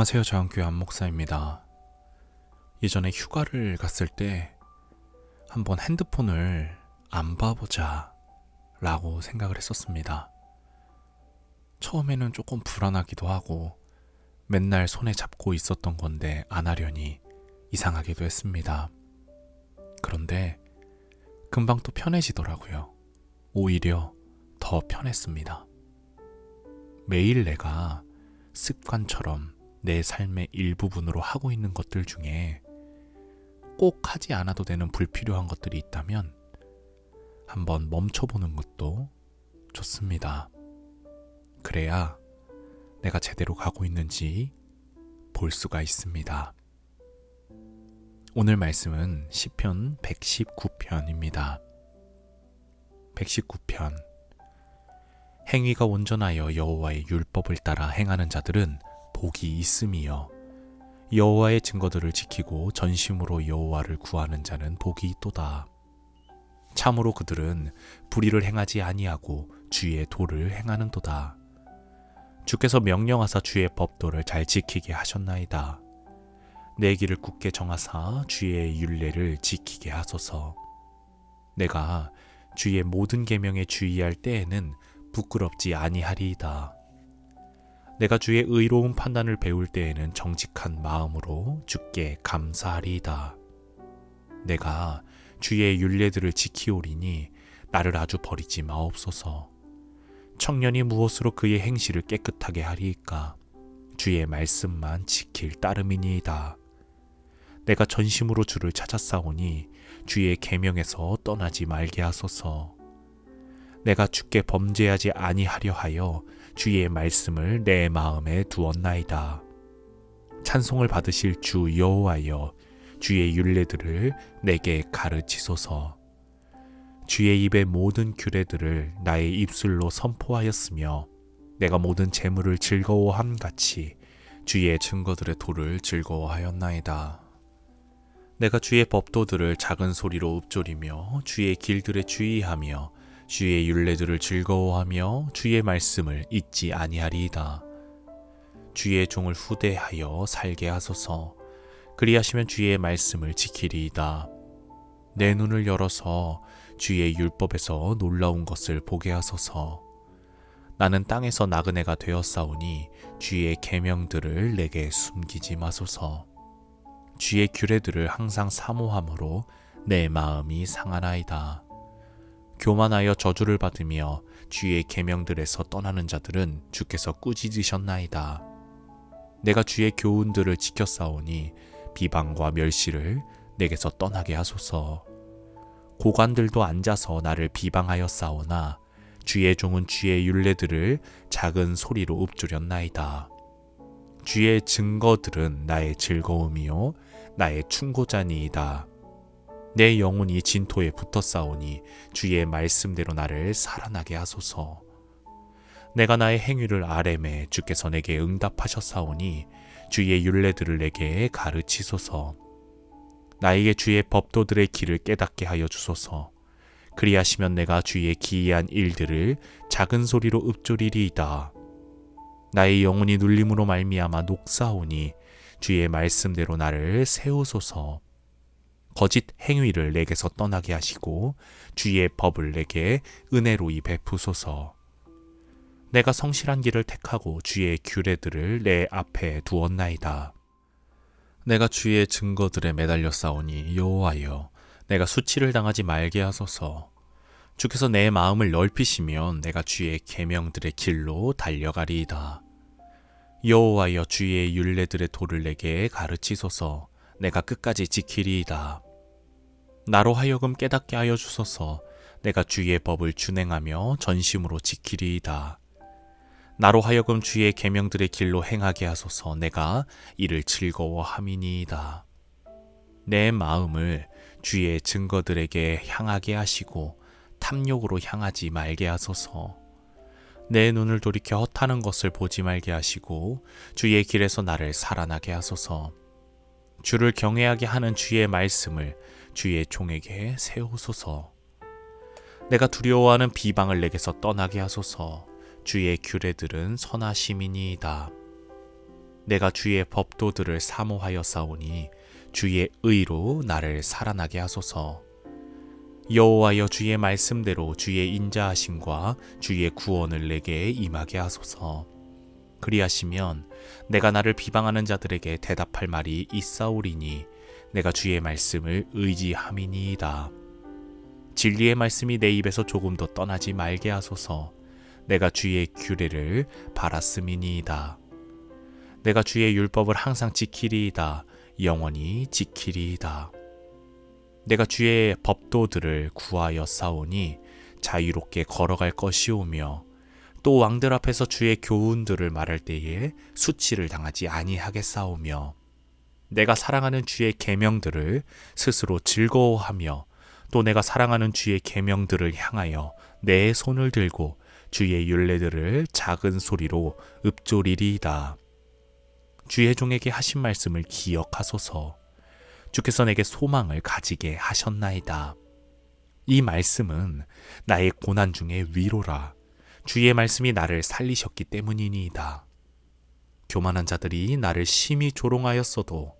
안녕하세요. 저한교회 안목사입니다. 예전에 휴가를 갔을 때 한번 핸드폰을 안 봐보자 라고 생각을 했었습니다. 처음에는 조금 불안하기도 하고 맨날 손에 잡고 있었던 건데 안 하려니 이상하기도 했습니다. 그런데 금방 또 편해지더라고요. 오히려 더 편했습니다. 매일 내가 습관처럼 내 삶의 일부분으로 하고 있는 것들 중에 꼭 하지 않아도 되는 불필요한 것들이 있다면 한번 멈춰보는 것도 좋습니다. 그래야 내가 제대로 가고 있는지 볼 수가 있습니다. 오늘 말씀은 시편 119편입니다. 119편 행위가 온전하여 여호와의 율법을 따라 행하는 자들은 복이 있음이여 여호와의 증거들을 지키고 전심으로 여호와를 구하는 자는 복이 있도다. 참으로 그들은 불의를 행하지 아니하고 주의 도를 행하는도다. 주께서 명령하사 주의 법도를 잘 지키게 하셨나이다. 내 길을 굳게 정하사 주의 율례를 지키게 하소서. 내가 주의 모든 계명에 주의할 때에는 부끄럽지 아니하리이다. 내가 주의 의로운 판단을 배울 때에는 정직한 마음으로 주께 감사하리이다. 내가 주의 율례들을 지키오리니 나를 아주 버리지 마옵소서. 청년이 무엇으로 그의 행실을 깨끗하게 하리이까? 주의 말씀만 지킬 따름이니이다. 내가 전심으로 주를 찾았사오니 주의 계명에서 떠나지 말게 하소서. 내가 주께 범죄하지 아니하려 하여 주의 말씀을 내 마음에 두었나이다. 찬송을 받으실 주 여호와여 주의 율례들을 내게 가르치소서. 주의 입의 모든 규례들을 나의 입술로 선포하였으며 내가 모든 재물을 즐거워함 같이 주의 증거들의 도를 즐거워하였나이다. 내가 주의 법도들을 작은 소리로 읊조리며 주의 길들에 주의하며 주의 율례들을 즐거워하며 주의 말씀을 잊지 아니하리이다. 주의 종을 후대하여 살게 하소서. 그리하시면 주의 말씀을 지키리이다. 내 눈을 열어서 주의 율법에서 놀라운 것을 보게 하소서. 나는 땅에서 나그네가 되었사오니 주의 계명들을 내게 숨기지 마소서. 주의 규례들을 항상 사모함으로 내 마음이 상하나이다. 교만하여 저주를 받으며 주의 계명들에서 떠나는 자들은 주께서 꾸짖으셨나이다. 내가 주의 교훈들을 지켰사오니 비방과 멸시를 내게서 떠나게 하소서. 고관들도 앉아서 나를 비방하였사오나 주의 종은 주의 율례들을 작은 소리로 읊조렸나이다. 주의 증거들은 나의 즐거움이요 나의 충고자니이다. 내 영혼이 진토에 붙어 싸우니 주의 말씀대로 나를 살아나게 하소서. 내가 나의 행위를 아뢰매 주께서 내게 응답하셨사오니 주의 율례들을 내게 가르치소서. 나에게 주의 법도들의 길을 깨닫게 하여 주소서. 그리하시면 내가 주의 기이한 일들을 작은 소리로 읊조리리이다. 나의 영혼이 눌림으로 말미암아 녹사오니 주의 말씀대로 나를 세우소서. 거짓 행위를 내게서 떠나게 하시고 주의 법을 내게 은혜로이 베푸소서. 내가 성실한 길을 택하고 주의 규례들을 내 앞에 두었나이다. 내가 주의 증거들에 매달려 싸우니 여호와여 내가 수치를 당하지 말게 하소서. 주께서 내 마음을 넓히시면 내가 주의 계명들의 길로 달려가리이다. 여호와여 주의 율례들의 도를 내게 가르치소서. 내가 끝까지 지키리이다. 나로 하여금 깨닫게 하여 주소서. 내가 주의 법을 준행하며 전심으로 지키리이다. 나로 하여금 주의 계명들의 길로 행하게 하소서. 내가 이를 즐거워함이니이다. 내 마음을 주의 증거들에게 향하게 하시고 탐욕으로 향하지 말게 하소서. 내 눈을 돌이켜 헛하는 것을 보지 말게 하시고 주의 길에서 나를 살아나게 하소서. 주를 경외하게 하는 주의 말씀을 주의 종에게 세우소서. 내가 두려워하는 비방을 내게서 떠나게 하소서. 주의 규례들은 선하심이니이다. 내가 주의 법도들을 사모하여 싸우니 주의 의로 나를 살아나게 하소서. 여호와여 주의 말씀대로 주의 인자하심과 주의 구원을 내게 임하게 하소서. 그리하시면 내가 나를 비방하는 자들에게 대답할 말이 있사오리니 내가 주의 말씀을 의지함이니이다. 진리의 말씀이 내 입에서 조금도 떠나지 말게 하소서. 내가 주의 규례를 바랐음이니이다. 내가 주의 율법을 항상 지키리이다. 영원히 지키리이다. 내가 주의 법도들을 구하여 싸우니 자유롭게 걸어갈 것이오며 또 왕들 앞에서 주의 교훈들을 말할 때에 수치를 당하지 아니하겠사오며 내가 사랑하는 주의 계명들을 스스로 즐거워하며 또 내가 사랑하는 주의 계명들을 향하여 내 손을 들고 주의 율례들을 작은 소리로 읊조리리이다. 주의 종에게 하신 말씀을 기억하소서. 주께서 내게 소망을 가지게 하셨나이다. 이 말씀은 나의 고난 중에 위로라. 주의 말씀이 나를 살리셨기 때문이니이다. 교만한 자들이 나를 심히 조롱하였어도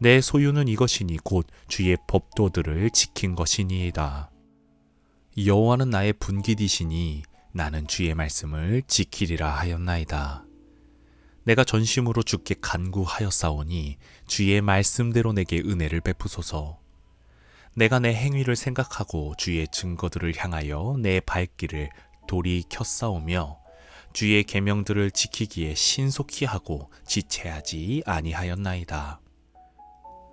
내 소유는 이것이니 곧 주의 법도들을 지킨 것이니이다. 여호와는 나의 분기디시니 나는 주의 말씀을 지키리라 하였나이다. 내가 전심으로 주께 간구하였사오니 주의 말씀대로 내게 은혜를 베푸소서. 내가 내 행위를 생각하고 주의 증거들을 향하여 내 발길을 돌이켰사오며 주의 계명들을 지키기에 신속히 하고 지체하지 아니하였나이다.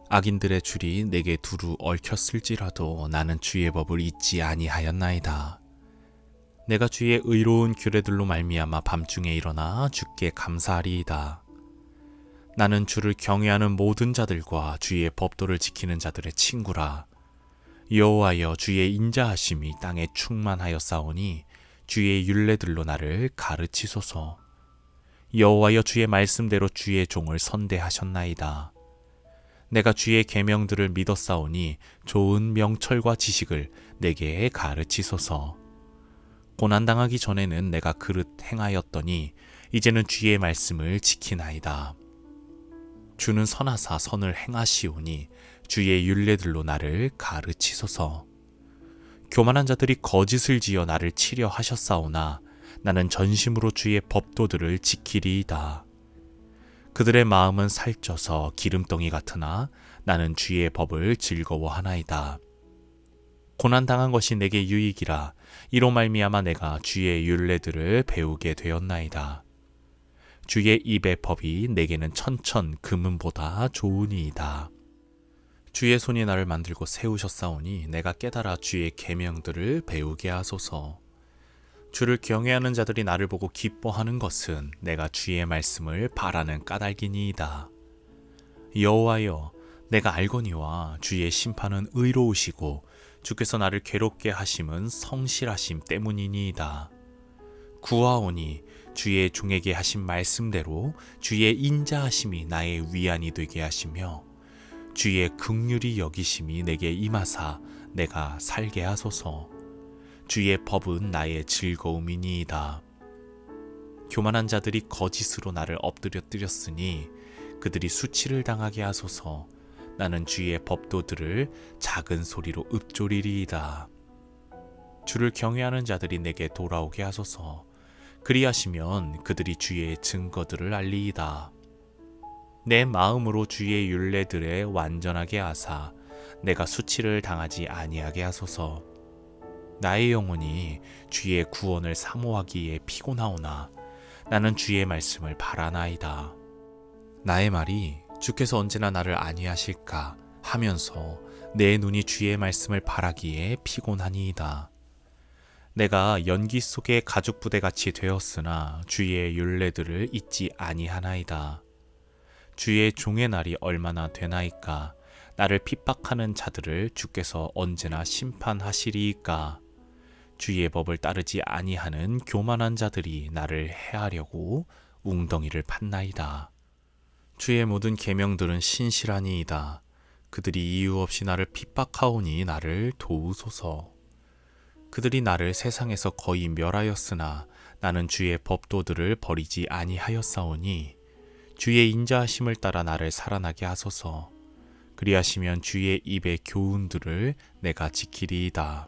악인들의 줄이 내게 두루 얽혔을지라도 나는 주의 법을 잊지 아니하였나이다. 내가 주의 의로운 규례들로 말미암아 밤중에 일어나 주께 감사하리이다. 나는 주를 경외하는 모든 자들과 주의 법도를 지키는 자들의 친구라. 여호와여 주의 인자하심이 땅에 충만하였사오니 주의 율례들로 나를 가르치소서. 여호와여 주의 말씀대로 주의 종을 선대하셨나이다. 내가 주의 계명들을 믿었사오니 좋은 명철과 지식을 내게 가르치소서. 고난 당하기 전에는 내가 그릇 행하였더니 이제는 주의 말씀을 지키나이다. 주는 선하사 선을 행하시오니 주의 율례들로 나를 가르치소서. 교만한 자들이 거짓을 지어 나를 치려 하셨사오나 나는 전심으로 주의 법도들을 지키리이다. 그들의 마음은 살쪄서 기름덩이 같으나 나는 주의 법을 즐거워하나이다. 고난 당한 것이 내게 유익이라 이로 말미암아 내가 주의 율례들을 배우게 되었나이다. 주의 입의 법이 내게는 천천 금은보다 좋으니이다. 주의 손이 나를 만들고 세우셨사오니 내가 깨달아 주의 계명들을 배우게 하소서. 주를 경외하는 자들이 나를 보고 기뻐하는 것은 내가 주의 말씀을 바라는 까닭이니이다. 여호와여, 내가 알거니와 주의 심판은 의로우시고 주께서 나를 괴롭게 하심은 성실하심 때문이니이다. 구하오니 주의 종에게 하신 말씀대로 주의 인자하심이 나의 위안이 되게 하시며 주의 극률이 여기심이 내게 임하사 내가 살게 하소서. 주의 법은 나의 즐거움이니이다. 교만한 자들이 거짓으로 나를 엎드려뜨렸으니 그들이 수치를 당하게 하소서. 나는 주의 법도들을 작은 소리로 읊조리리이다. 주를 경외하는 자들이 내게 돌아오게 하소서. 그리하시면 그들이 주의 증거들을 알리이다. 내 마음으로 주의 율례들에 완전하게 하사 내가 수치를 당하지 아니하게 하소서. 나의 영혼이 주의 구원을 사모하기에 피곤하오나 나는 주의 말씀을 바라나이다. 나의 말이 주께서 언제나 나를 아니하실까 하면서 내 눈이 주의 말씀을 바라기에 피곤하니이다. 내가 연기 속의 가죽 부대 같이 되었으나 주의 율례들을 잊지 아니하나이다. 주의 종의 날이 얼마나 되나이까 나를 핍박하는 자들을 주께서 언제나 심판하시리이까 주의 법을 따르지 아니하는 교만한 자들이 나를 해하려고 웅덩이를 팠나이다. 주의 모든 계명들은 신실하니이다. 그들이 이유 없이 나를 핍박하오니 나를 도우소서. 그들이 나를 세상에서 거의 멸하였으나 나는 주의 법도들을 버리지 아니하였사오니 주의 인자하심을 따라 나를 살아나게 하소서. 그리하시면 주의 입의 교훈들을 내가 지키리이다.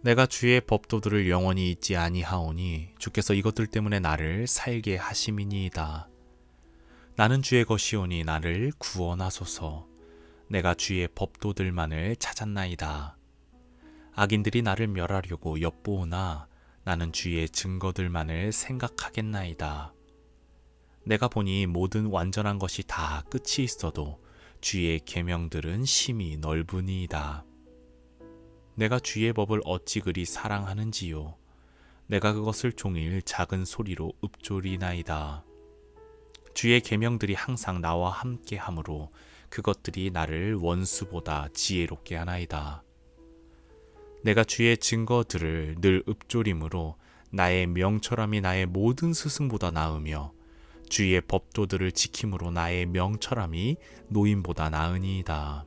내가 주의 법도들을 영원히 잊지 아니하오니 주께서 이것들 때문에 나를 살게 하심이니이다. 나는 주의 것이오니 나를 구원하소서. 내가 주의 법도들만을 찾았나이다. 악인들이 나를 멸하려고 엿보오나 나는 주의 증거들만을 생각하겠나이다. 내가 보니 모든 완전한 것이 다 끝이 있어도 주의 계명들은 심히 넓으니이다. 내가 주의 법을 어찌 그리 사랑하는지요. 내가 그것을 종일 작은 소리로 읊조리나이다. 주의 계명들이 항상 나와 함께 하므로 그것들이 나를 원수보다 지혜롭게 하나이다. 내가 주의 증거들을 늘 읊조림으로 나의 명철함이 나의 모든 스승보다 나으며 주의 법도들을 지킴으로 나의 명철함이 노인보다 나으니이다.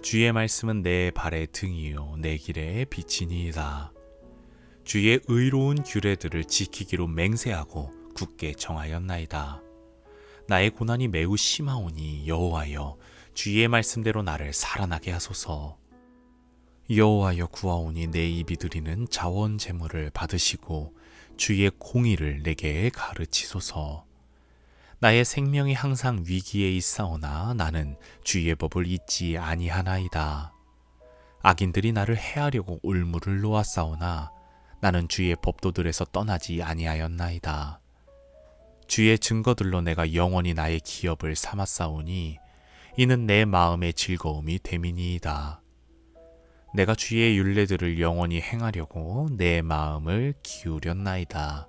주의 말씀은 내 발의 등이요 내 길의 빛이니이다. 주의 의로운 규례들을 지키기로 맹세하고 굳게 정하였나이다. 나의 고난이 매우 심하오니 여호와여 주의 말씀대로 나를 살아나게 하소서. 여호와여 구하오니 내 입이 드리는 자원 제물을 받으시고 주의 공의를 내게 가르치소서. 나의 생명이 항상 위기에 있사오나 나는 주의 법을 잊지 아니하나이다. 악인들이 나를 해하려고 올무를 놓았사오나 나는 주의 법도들에서 떠나지 아니하였나이다. 주의 증거들로 내가 영원히 나의 기업을 삼았사오니 이는 내 마음의 즐거움이 됨이니이다. 내가 주의 율례들을 영원히 행하려고 내 마음을 기울였나이다.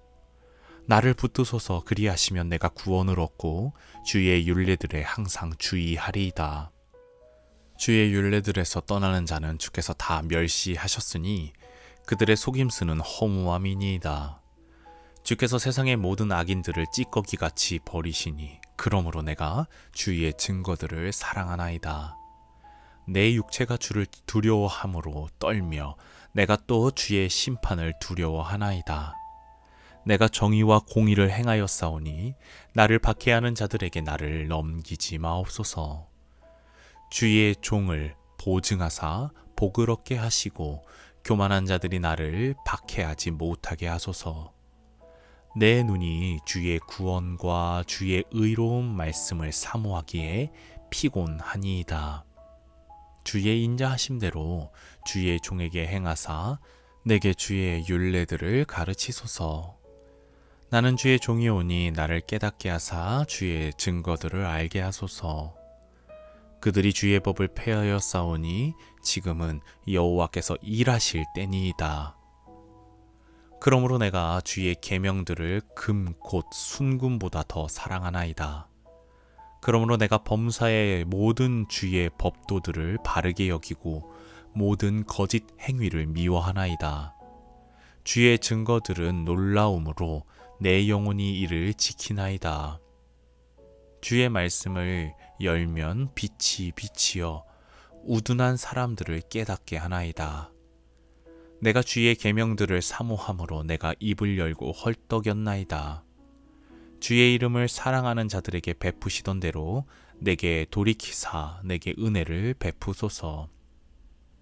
나를 붙드소서 그리하시면 내가 구원을 얻고 주의 율례들에 항상 주의하리이다. 주의 율례들에서 떠나는 자는 주께서 다 멸시하셨으니 그들의 속임수는 허무함이니이다. 주께서 세상의 모든 악인들을 찌꺼기 같이 버리시니 그러므로 내가 주의 증거들을 사랑하나이다. 내 육체가 주를 두려워함으로 떨며 내가 또 주의 심판을 두려워하나이다. 내가 정의와 공의를 행하였사오니 나를 박해하는 자들에게 나를 넘기지 마옵소서. 주의 종을 보증하사 복을 얻게 하시고 교만한 자들이 나를 박해하지 못하게 하소서. 내 눈이 주의 구원과 주의 의로운 말씀을 사모하기에 피곤하니이다. 주의 인자하심대로 주의 종에게 행하사 내게 주의 율례들을 가르치소서. 나는 주의 종이 오니 나를 깨닫게 하사 주의 증거들을 알게 하소서. 그들이 주의 법을 폐하여 싸우니 지금은 여호와께서 일하실 때니이다. 그러므로 내가 주의 계명들을 금 곧 순금보다 더 사랑하나이다. 그러므로 내가 범사의 모든 주의 법도들을 바르게 여기고 모든 거짓 행위를 미워하나이다. 주의 증거들은 놀라움으로 내 영혼이 이를 지키나이다. 주의 말씀을 열면 빛이 빛이여 우둔한 사람들을 깨닫게 하나이다. 내가 주의 계명들을 사모함으로 내가 입을 열고 헐떡였나이다. 주의 이름을 사랑하는 자들에게 베푸시던 대로 내게 돌이키사 내게 은혜를 베푸소서.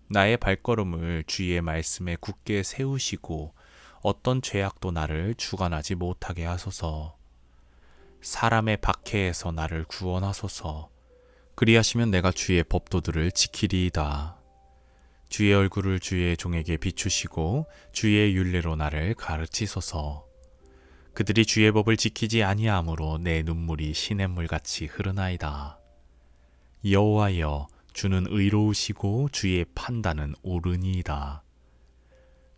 나의 발걸음을 주의 말씀에 굳게 세우시고 어떤 죄악도 나를 주관하지 못하게 하소서. 사람의 박해에서 나를 구원하소서. 그리하시면 내가 주의 법도들을 지키리이다. 주의 얼굴을 주의 종에게 비추시고 주의 윤례로 나를 가르치소서. 그들이 주의 법을 지키지 아니하므로 내 눈물이 시냇물 같이 흐르나이다. 여호와여 주는 의로우시고 주의 판단은 옳으니이다.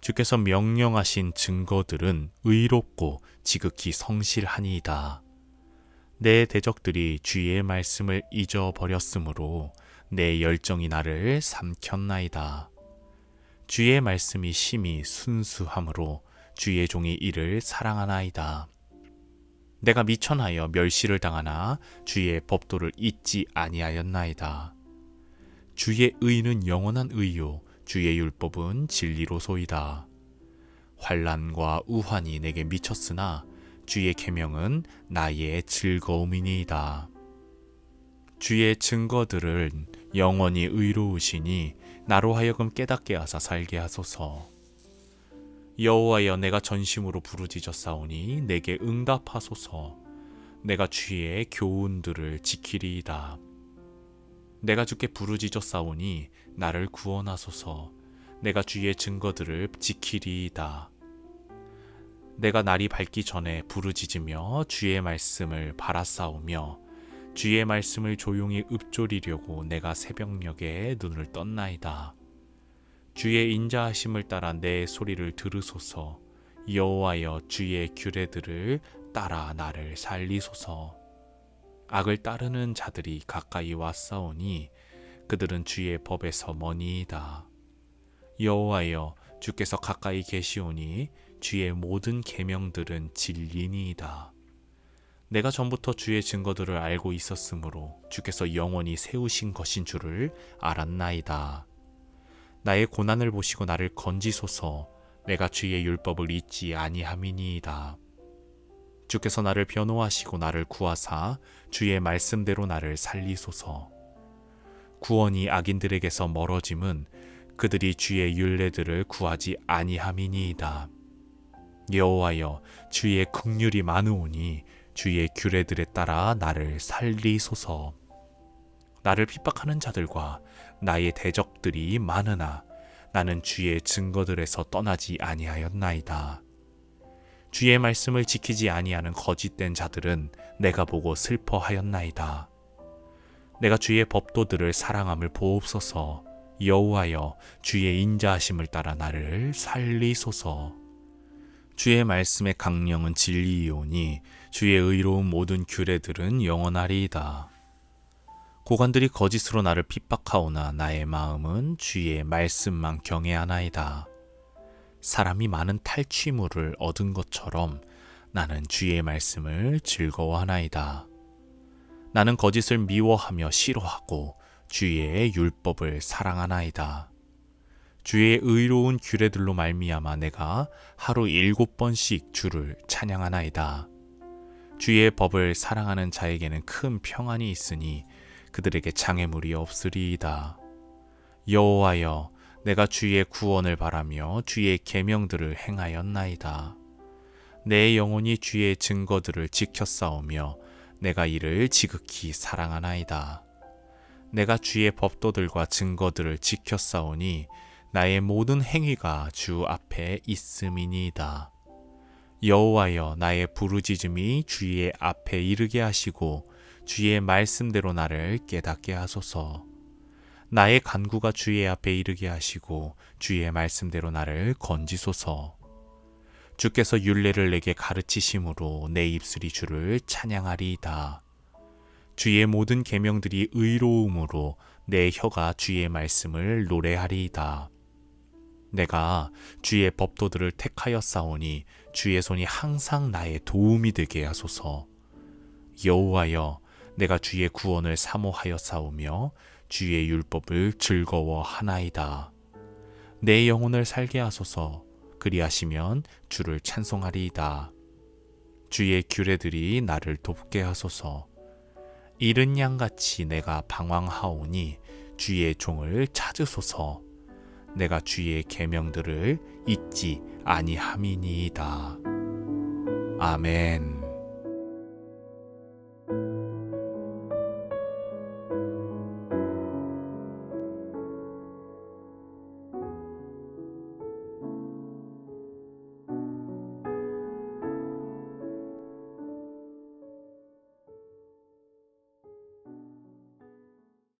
주께서 명령하신 증거들은 의롭고 지극히 성실하니이다. 내 대적들이 주의 말씀을 잊어버렸으므로 내 열정이 나를 삼켰나이다. 주의 말씀이 심히 순수함으로 주의 종이 이를 사랑하나이다. 내가 미천하여 멸시를 당하나 주의 법도를 잊지 아니하였나이다. 주의 의는 영원한 의요 주의 율법은 진리로소이다. 환란과 우환이 내게 미쳤으나 주의 계명은 나의 즐거움이니이다. 주의 증거들은 영원히 의로우시니 나로 하여금 깨닫게 하사 살게 하소서. 여호와여 내가 전심으로 부르짖었사오니 내게 응답하소서. 내가 주의 교훈들을 지키리이다. 내가 주께 부르짖었사오니 나를 구원하소서. 내가 주의 증거들을 지키리이다. 내가 날이 밝기 전에 부르짖으며 주의 말씀을 바라싸우며 주의 말씀을 조용히 읊조리려고 내가 새벽녘에 눈을 떴나이다. 주의 인자하심을 따라 내 소리를 들으소서. 여호와여 주의 규례들을 따라 나를 살리소서. 악을 따르는 자들이 가까이 왔사오니 그들은 주의 법에서 머니이다. 여호와여 주께서 가까이 계시오니 주의 모든 계명들은 진리니이다. 내가 전부터 주의 증거들을 알고 있었으므로 주께서 영원히 세우신 것인 줄을 알았나이다. 나의 고난을 보시고 나를 건지소서. 내가 주의 율법을 잊지 아니함이니이다. 주께서 나를 변호하시고 나를 구하사 주의 말씀대로 나를 살리소서. 구원이 악인들에게서 멀어짐은 그들이 주의 율례들을 구하지 아니함이니이다. 여호와여 주의 긍휼이 많으오니 주의 규례들에 따라 나를 살리소서. 나를 핍박하는 자들과 나의 대적들이 많으나 나는 주의 증거들에서 떠나지 아니하였나이다. 주의 말씀을 지키지 아니하는 거짓된 자들은 내가 보고 슬퍼하였나이다. 내가 주의 법도들을 사랑함을 보옵소서. 여호와여 주의 인자하심을 따라 나를 살리소서. 주의 말씀의 강령은 진리이오니 주의 의로운 모든 규례들은 영원하리이다. 고관들이 거짓으로 나를 핍박하오나 나의 마음은 주의 말씀만 경외하나이다. 사람이 많은 탈취물을 얻은 것처럼 나는 주의 말씀을 즐거워하나이다. 나는 거짓을 미워하며 싫어하고 주의 율법을 사랑하나이다. 주의 의로운 규례들로 말미암아 내가 하루 일곱 번씩 주를 찬양하나이다. 주의 법을 사랑하는 자에게는 큰 평안이 있으니 그들에게 장애물이 없으리이다. 여호와여, 내가 주의 구원을 바라며 주의 계명들을 행하였나이다. 내 영혼이 주의 증거들을 지켰사오며 내가 이를 지극히 사랑하나이다. 내가 주의 법도들과 증거들을 지켰사오니 나의 모든 행위가 주 앞에 있음이니이다. 여호와여 나의 부르짖음이 주의 앞에 이르게 하시고 주의 말씀대로 나를 깨닫게 하소서. 나의 간구가 주의 앞에 이르게 하시고 주의 말씀대로 나를 건지소서. 주께서 율례를 내게 가르치심으로 내 입술이 주를 찬양하리이다. 주의 모든 계명들이 의로움으로 내 혀가 주의 말씀을 노래하리이다. 내가 주의 법도들을 택하여 싸우니 주의 손이 항상 나의 도움이 되게 하소서. 여호와여, 내가 주의 구원을 사모하여 싸우며 주의 율법을 즐거워하나이다. 내 영혼을 살게 하소서. 그리하시면 주를 찬송하리이다. 주의 규례들이 나를 돕게 하소서. 이른 양같이 내가 방황하오니 주의 종을 찾으소서. 내가 주의 계명들을 잊지 아니함이니이다. 아멘.